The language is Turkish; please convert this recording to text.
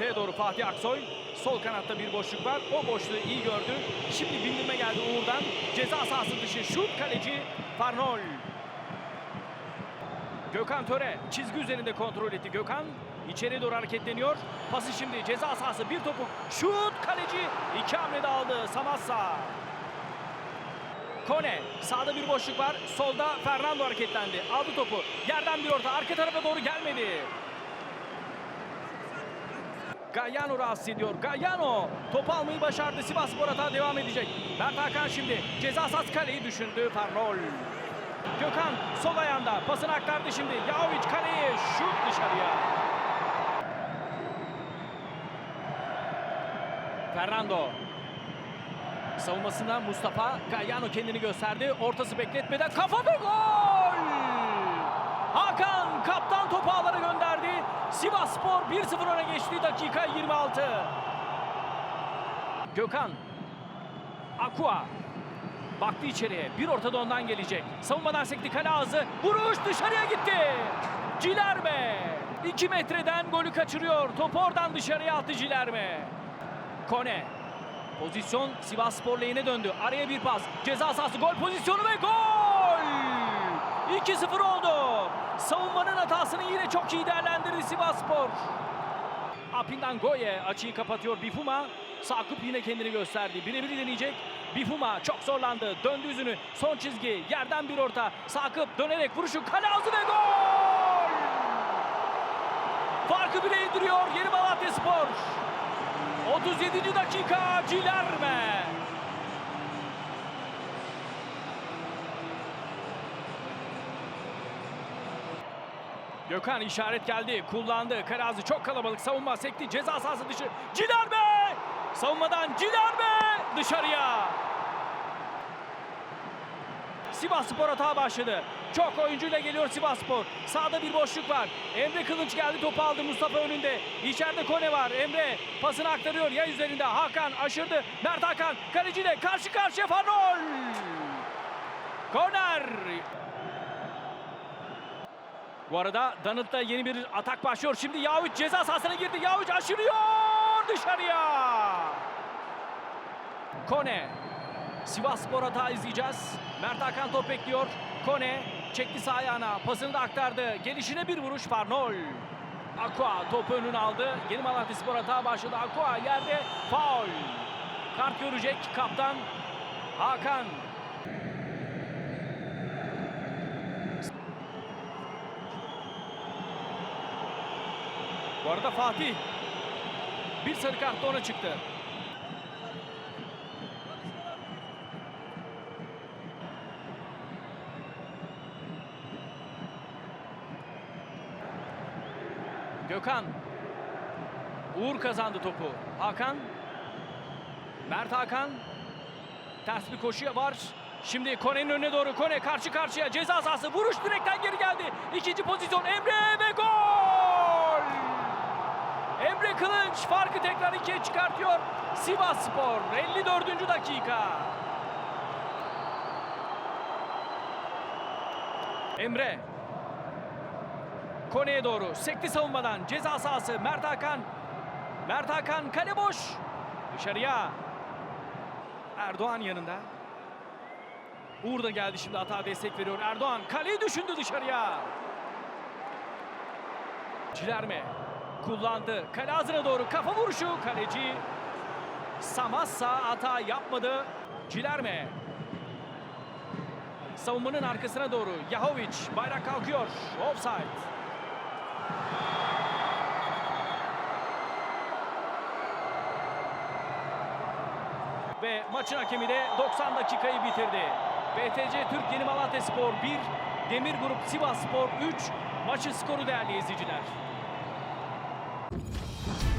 Ortaya doğru Fatih Aksoy. Sol kanatta bir boşluk var. O boşluğu iyi gördü. Şimdi bindirme geldi Uğur'dan. Ceza sahası dışı şut kaleci Farnol. Gökhan Töre çizgi üzerinde kontrol etti. Gökhan içeri doğru hareketleniyor. Pası şimdi ceza sahası bir topuk. Şut kaleci iki hamlede aldı Samassa. Kone sağda bir boşluk var. Solda Fernando hareketlendi. Aldı topu. Yerden bir orta. Arka tarafa doğru gelmedi. Gagliano rahatsız ediyor. Gagliano topu almayı başardı. Sivasspor hata devam edecek. Mert Hakan şimdi ceza sahası kaleyi düşündü. Farnol. Gökhan sol ayağında pasını aktardı şimdi. Yahovic kaleye şut dışarıya. Fernando. Savunmasında Mustafa Gagliano kendini gösterdi. Ortası bekletmeden kafa ve gol! Hakan kaptan topu ağlara gönderdi. Sivas Spor 1-0 öne geçti dakika 26. Gökhan. Aqua. Baktı içeriye. Bir ortada ondan gelecek. Savunmadan sekti kale ağzı. Vuruş dışarıya gitti. Cilerme. 2 metreden golü kaçırıyor. Top oradan dışarıya attı Cilerme. Kone. Pozisyon Sivas lehine döndü. Araya bir pas. Ceza sahası gol pozisyonu ve gol! 2-0 oldu. Yine çok iyi değerlendirdi Sivas Spor. Apindan Goye açıyı kapatıyor Bifuma. Sakıp yine kendini gösterdi. Birebir deneyecek. Bifuma çok zorlandı. Döndü yüzünü. Son çizgi. Yerden bir orta. Sakıp dönerek vuruşu kale ağzı ve gol! Farkı bile indiriyor Yeni Malatya Spor. 37. dakika Cilerme. Gökhan işaret geldi. Kullandı. Karazi çok kalabalık. Savunma sekti. Ceza sahası dışı. Cilerme! Savunmadan Cilerme! Dışarıya. Sivas Spor hata başladı. Çok oyuncuyla geliyor Sivas Spor. Sağda bir boşluk var. Emre Kılıç geldi topu aldı Mustafa önünde. İçeride Kone var. Emre pasını aktarıyor ya üzerinde. Hakan aşırdı. Mert Hakan kaleciyle karşı karşıya Fanol. Korner. Bu arada Danıt'ta yeni bir atak başlıyor. Şimdi Yavuç ceza sahasına girdi. Yavuç aşırıyor dışarıya. Kone. Sivas Spor hata izleyeceğiz. Mert Hakan top bekliyor. Kone çekti sağ ayağına. Pasını da aktardı. Gelişine bir vuruş Farnol. Aqua topu önüne aldı. Yeni Malatya Spor hata başladı. Aqua yerde faul. Kart görecek kaptan Hakan. Bu arada Fatih bir sarı kart ona çıktı. Gökhan. Uğur kazandı topu. Hakan. Mert Hakan. Ters bir koşuya var. Şimdi Kone'nin önüne doğru. Kone karşı karşıya. Ceza sahası. Vuruş direkten geri geldi. İkinci pozisyon Emre ve Kılınç farkı tekrar ikiye çıkartıyor. Sivas Spor 54. dakika. Emre Kone'ye doğru sekti savunmadan ceza sahası Mert Hakan. Mert Hakan kale boş. Dışarıya. Erdoğan yanında. Uğur da geldi şimdi hata destek veriyor. Erdoğan kaleyi düşündü dışarıya. Cilerme kullandı. Kale ağzına doğru kafa vuruşu. Kaleci Samassa hata yapmadı. Cilerme savunmanın arkasına doğru. Yahovic bayrak kalkıyor. Offside. Ve maçın hakemi de 90 dakikayı bitirdi. BTC Türk Yeni Malatya Spor 1, Demir Grup Sivas Spor 3. Maçın skoru değerli izleyiciler. Thank you.